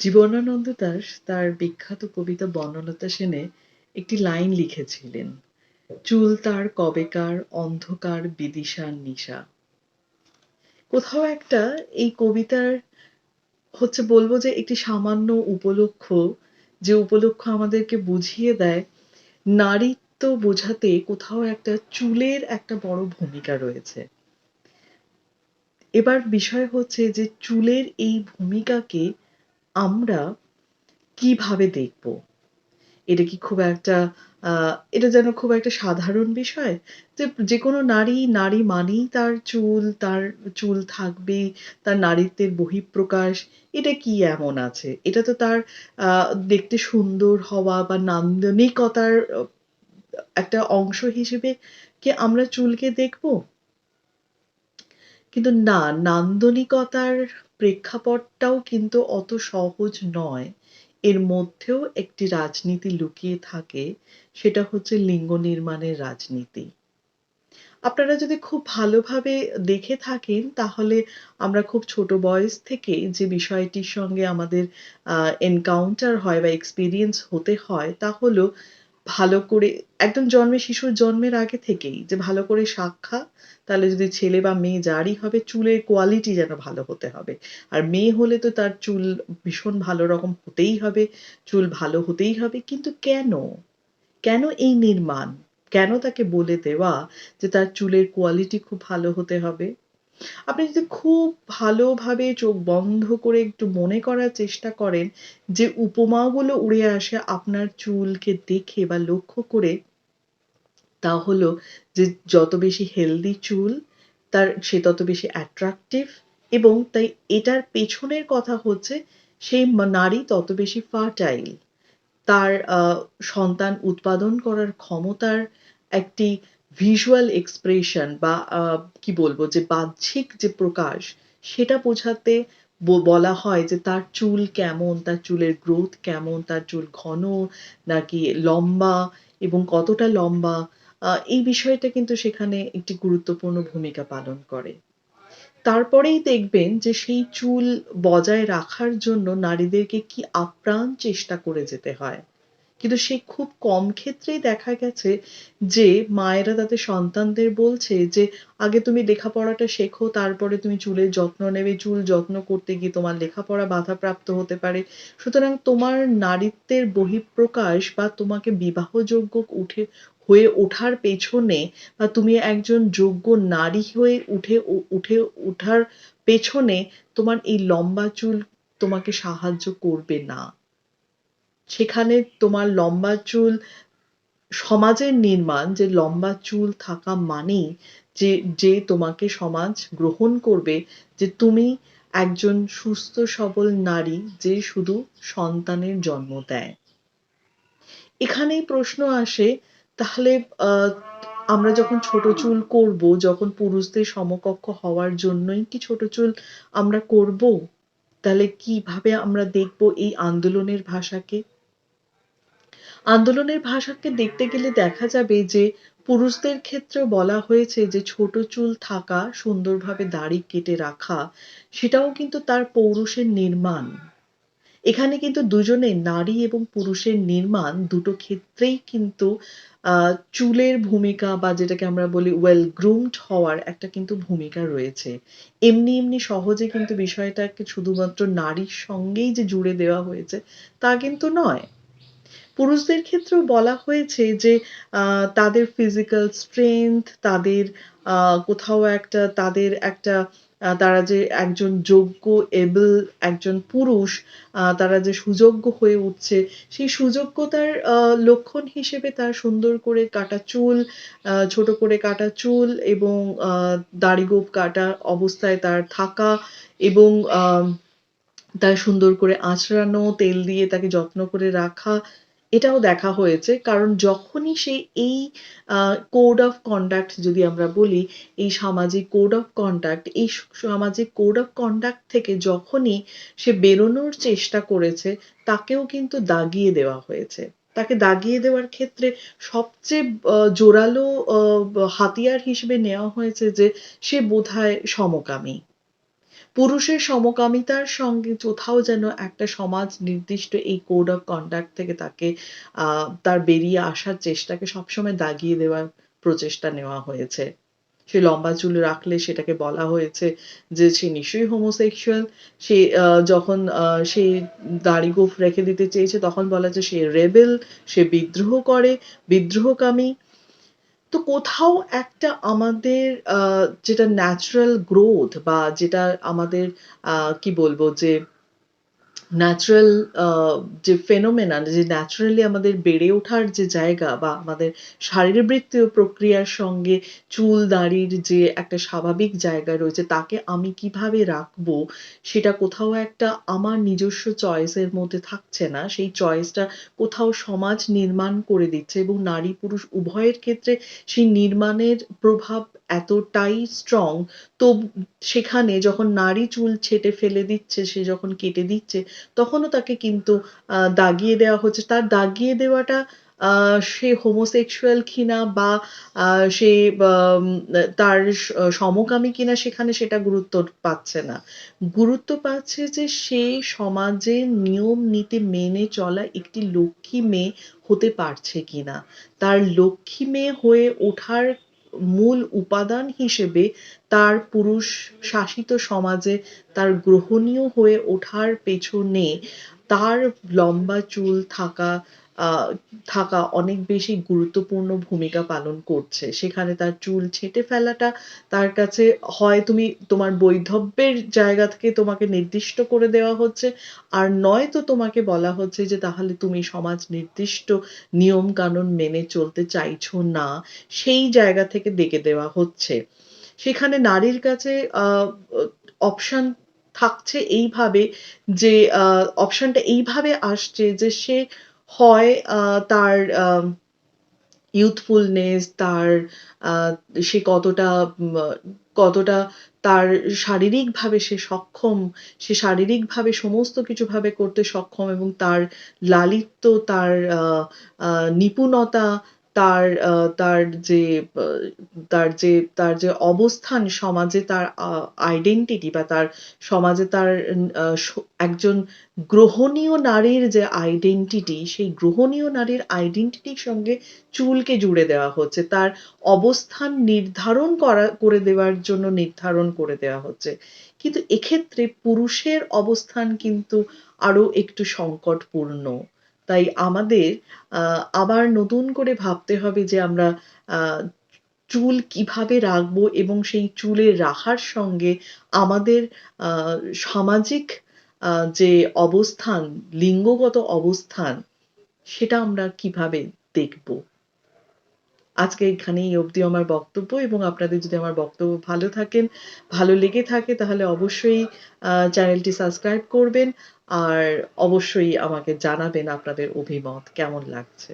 জীবনানন্দ দাশ তার বিখ্যাত কবিতা বনলতা সেনে একটি লাইন লিখেছিলেন, চুল তার কবেকার, অন্ধকার বিদিশার নিশা। কোথাও একটা এই কবিতার হচ্ছে বলব যে একটি সামান্য উপলক্ষ, যে উপলক্ষ আমাদেরকে বুঝিয়ে দেয় নারীত্ব বোঝাতে কোথাও একটা চুলের একটা বড় ভূমিকা রয়েছে। এবার বিষয় হচ্ছে যে চুলের এই ভূমিকাকে আমরা কীভাবে দেখব? এটা কি খুব একটা এটা যেন খুব একটা সাধারণ বিষয় যে যে কোনো নারী নারী মানেই তার চুল তার চুল থাকবে, তার নারীত্বের বহিঃপ্রকাশ, এটা কি এমন আছে? এটা তো তার দেখতে সুন্দর হওয়া বা নান্দনিকতার একটা অংশ হিসেবে কি আমরা চুলকে দেখব? কিন্তু না, নান্দনিকতার প্রেক্ষাপটটাও কিন্তু অত সহজ নয়। এর মধ্যেও একটি রাজনীতি লুকিয়ে থাকে, সেটা হচ্ছে লিঙ্গ নির্মাণের রাজনীতি। আপনারা যদি খুব ভালোভাবে দেখে থাকেন, তাহলে আমরা খুব ছোট বয়স থেকে যে বিষয়টির সঙ্গে আমাদের এনকাউন্টার হয় বা এক্সপিরিয়েন্স হতে হয়, তা হলো ভালো করে, একদম জন্মে, শিশুর জন্মের আগে থেকেই যে ভালো করে সাক্ষা তাহলে যদি ছেলে বা মেয়ে যারই হবে, চুলের কোয়ালিটি যেন ভালো হতে হবে। আর মেয়ে হলে তো তার চুল ভীষণ ভালো রকম হতেই হবে, চুল ভালো হতেই হবে, কিন্তু কেন? কেন এই নির্মাণ? কেন তাকে বলে দেওয়া যে তার চুলের কোয়ালিটি খুব ভালো হতে হবে? আপনি যদি খুব ভালোভাবে চোখ বন্ধ করে একটু মনে করার চেষ্টা করেন যে উপমাগুলো উড়ে আসে আপনার চুলকে দেখে বা লক্ষ্য করে, তা হলো যে যত বেশি হেলদি চুল, তার সে তত বেশি অ্যাট্রাকটিভ এবং তাই এটার পেছনের কথা হচ্ছে সেই নারী তত বেশি ফার্টাইল তার সন্তান উৎপাদন করার ক্ষমতার একটি ভিজুয়াল এক্সপ্রেশন বা কি বলব, যে বাহ্যিক যে প্রকাশ, সেটা বোঝাতে বলা হয় যে তার চুল কেমন, তার চুলের গ্রোথ কেমন, তার চুল ঘন নাকি লম্বা এবং কতটা লম্বা এই বিষয়টা কিন্তু সেখানে একটি গুরুত্বপূর্ণ ভূমিকা পালন করে। তারপরেই দেখবেন যে সেই চুল বজায় রাখার জন্য নারীদেরকে কি আপ্রাণ চেষ্টা করে যেতে হয়। কিন্তু সে খুব কম ক্ষেত্রেই দেখা গেছে যে মায়েরা তাদের সন্তানদের বলছে যে, আগে তুমি লেখাপড়াটা শেখো, তারপরে তুমি চুলের যত্ন নেবে, চুল যত্ন করতে গিয়ে তোমার লেখাপড়া বাধাপ্রাপ্ত হতে পারে। সুতরাং তোমার নারীত্বের বহিঃপ্রকাশ বা তোমাকে বিবাহযোগ্য উঠে, হয়ে ওঠার পেছনে বা তুমি একজন যোগ্য নারী হয়ে উঠে উঠে ওঠার পেছনে তোমার এই লম্বা চুল তোমাকে সাহায্য করবে না। সেখানে তোমার লম্বা চুল, সমাজের নির্মাণ, যে লম্বা চুল থাকা মানেই যে যে তোমাকে সমাজ গ্রহণ করবে, যে তুমি একজন সুস্থ সবল নারী যে শুধু সন্তানের জন্ম দেয়। এখানেই প্রশ্ন আসে, তাহলে আমরা যখন ছোট চুল করব, যখন পুরুষদের সমকক্ষ হওয়ার জন্যই কি ছোট চুল আমরা করব? তাহলে কীভাবে আমরা দেখব এই আন্দোলনের ভাষাকে? আন্দোলনের ভাষাকে দেখতে গেলে দেখা যাবে যে পুরুষদের ক্ষেত্রেও বলা হয়েছে যে ছোট চুল থাকা, সুন্দরভাবে দাড়ি কেটে রাখা, সেটাও কিন্তু তার পৌরুষের নির্মাণ। এখানে কিন্তু দুজনে, নারী এবং পুরুষের নির্মাণ দুটো ক্ষেত্রেই কিন্তু চুলের ভূমিকা বা যেটাকে আমরা বলি ওয়েল গ্রুমড হওয়ার একটা কিন্তু ভূমিকা রয়েছে। এমনি এমনি সহজে কিন্তু বিষয়টাকে শুধুমাত্র নারীর সঙ্গেই যে জুড়ে দেওয়া হয়েছে, তা কিন্তু নয়। পুরুষদের ক্ষেত্রেও বলা হয়েছে যে তাদের ফিজিক্যাল স্ট্রেংথ তাদের কোথাও একটা তাদের একটা তারা যে একজন যোগ্য এবল একজন পুরুষ তারা যে সুযোগ্য হয়ে উঠছে সেই সুযোগ্যতার লক্ষণ হিসেবে তার সুন্দর করে কাটা চুল ছোট করে কাটা চুল এবং আহ, দাড়িগোঁফ কাটা অবস্থায় তার থাকা এবং তার সুন্দর করে আঁচড়ানো তেল দিয়ে তাকে যত্ন করে রাখা এটাও দেখা হয়েছে, কারণ যখনই সে এই কোড অফ কন্ডাক্ট যদি আমরা বলি, এই সামাজিক কোড অফ কন্ডাক্ট এই সামাজিক কোড অফ কন্ডাক্ট থেকে যখনই সে বেরোনোর চেষ্টা করেছে, তাকেও কিন্তু দাগিয়ে দেওয়া হয়েছে। তাকে দাগিয়ে দেওয়ার ক্ষেত্রে সবচেয়ে জোরালো হাতিয়ার হিসেবে নেওয়া হয়েছে যে সে বোধহয় সমকামী। পুরুষের সমকামিতার সঙ্গে কোথাও যেন একটা সমাজ নির্দিষ্ট এই কোড অফ কন্ডাক্ট থেকে তাকে তার বেরিয়ে আসার চেষ্টাকে সবসময় দাগিয়ে দেওয়ার প্রচেষ্টা নেওয়া হয়েছে। সে লম্বা চুল রাখলে সেটাকে বলা হয়েছে যে সে নিশ্চয়ই homosexual সে যখন সে দাড়ি গোঁফ রেখে দিতে চেয়েছে তখন বলা যে সে রেবেল, সে বিদ্রোহ করে, বিদ্রোহকামী। তো কোথাও একটা আমাদের যেটা ন্যাচারাল গ্রোথ বা যেটা আমাদের কি বলব যে ন্যাচারাল আ যে ফেনোমেনন যে ন্যাচারালি আমাদের বেড়ে ওঠার যে জায়গা বা আমাদের শারীরবৃত্তীয় প্রক্রিয়ার সঙ্গে চুল, দাড়ির যে একটা স্বাভাবিক জায়গা রয়েছে, তাকে আমি কীভাবে রাখব, সেটা কোথাও একটা আমার নিজস্ব চয়েসের মধ্যে থাকছে না। সেই চয়েসটা কোথাও সমাজ নির্মাণ করে দিচ্ছে এবং নারী পুরুষ উভয়ের ক্ষেত্রে সেই নির্মাণের প্রভাব এতটাই স্ট্রং তো সেখানে যখন নারী চুল ছেঁটে ফেলে দিচ্ছে, সে যখন কেটে দিচ্ছে তখনও তাকে কিন্তু দাগিয়ে দেওয়া হচ্ছে। তার দাগিয়ে দেওয়াটা সে homosexual কিনা বা সে তার সমকামী কিনা সেখানে সেটা গুরুত্ব পাচ্ছে না। গুরুত্ব পাচ্ছে যে সে সমাজের নিয়ম নীতি মেনে চলা একটি লক্ষ্মী মেয়ে হতে পারছে কিনা। তার লক্ষ্মী মেয়ে হয়ে ওঠার মূল উপাদান হিসেবে তার পুরুষ শাসিত সমাজে তার গ্রহণীয় হয়ে ওঠার পেছনে তার লম্বা চুল থাকা থাকা অনেক বেশি গুরুত্বপূর্ণ ভূমিকা পালন করছে। সেখানে তার চুল ছেঁটে ফেলাটা তার কাছে হয় তুমি তোমার বৈধব্যের জায়গা থেকে তোমাকে নির্দিষ্ট করে দেওয়া হচ্ছে, আর নয়তো তোমাকে বলা হচ্ছে যে তাহলে তুমি সমাজ নির্দিষ্ট নিয়ম কানুন মেনে চলতে চাইছো না। সেই জায়গা থেকে ডেকে দেওয়া হচ্ছে। সেখানে নারীর কাছে অপশন থাকছে এইভাবে যে অপশনটা এইভাবে আসছে যে সে হয় তার ইউথফুলনেস তার সে কতটা কতটা তার শারীরিকভাবে সে সক্ষম, সে শারীরিকভাবে সমস্ত কিছু ভাবে করতে সক্ষম এবং তার লালিত্য, তার নিপুণতা, তার তার যে তার যে তার যে অবস্থান সমাজে তার আইডেন্টিটি বা তার সমাজে তার একজন গ্রহণীয় নারীর যে আইডেন্টিটি সেই গ্রহণীয় নারীর আইডেন্টিটির সঙ্গে চুলকে জুড়ে দেওয়া হচ্ছে। তার অবস্থান নির্ধারণ করা, করে দেওয়ার জন্য নির্ধারণ করে দেওয়া হচ্ছে। কিন্তু এক্ষেত্রে পুরুষের অবস্থান কিন্তু আরও একটু সংকটপূর্ণ। তাই আমাদের আবার নতুন করে ভাবতে হবে যে আমরা চুল কীভাবে রাখব এবং সেই চুলে রাখার সঙ্গে আমাদের সামাজিক যে অবস্থান, লিঙ্গগত অবস্থান সেটা আমরা কীভাবে দেখব। আজকে এখানেই অবধি আমার বক্তব্য এবং আপনাদের যদি আমার বক্তব্য ভালো থাকেন, ভালো লেগে থাকে, তাহলে অবশ্যই চ্যানেলটি সাবস্ক্রাইব করবেন। আর অবশ্যই আমাকে জানাবেন আপনাদের অভিমত, কেমন লাগছে।